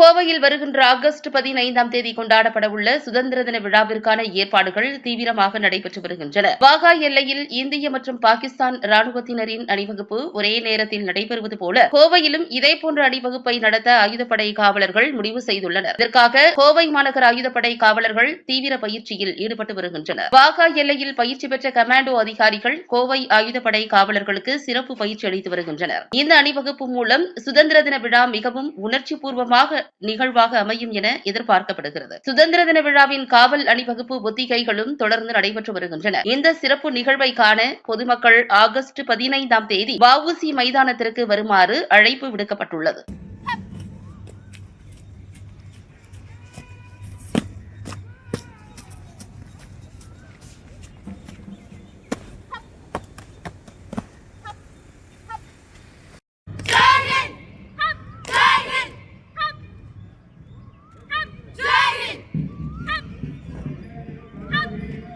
கோவையில் வருகின்ற ஆகஸ்ட் பதினைந்தாம் தேதி கொண்டாடப்பட உள்ள சுதந்திர தின விழாவிற்கான ஏற்பாடுகள் தீவிரமாக நடைபெற்று வருகின்றன. வாகா எல்லையில் இந்திய மற்றும் பாகிஸ்தான் ராணுவத்தினரின் அணிவகுப்பு ஒரே நேரத்தில் நடைபெறுவது போல கோவையிலும் இதேபோன்ற அணிவகுப்பை நடத்த ஆயுதப்படை காவலர்கள் முடிவு செய்துள்ளனர். இதற்காக கோவை மாநகர ஆயுதப்படை காவலர்கள் தீவிர பயிற்சியில் ஈடுபட்டு வருகின்றனர். வாகா எல்லையில் பயிற்சி பெற்ற கமாண்டோ அதிகாரிகள் கோவை ஆயுதப்படை காவலர்களுக்கு சிறப்பு பயிற்சி அளித்து வருகின்றனர். இந்த அணிவகுப்பு மூலம் சுதந்திர தின விழா மிகவும் உணர்ச்சி பூர்வமாக நிகழ்வாக அமையும் என எதிர்பார்க்கப்படுகிறது. சுதந்திர தின விழாவின் காவல் அணிவகுப்பு ஒத்திகைகளும் தொடர்ந்து நடைபெற்று வருகின்றன. இந்த சிறப்பு நிகழ்வை காண பொதுமக்கள் ஆகஸ்ட் பதினைந்தாம் தேதி வஉசி மைதானத்திற்கு வருமாறு அழைப்பு விடுக்கப்பட்டுள்ளது. Thank you.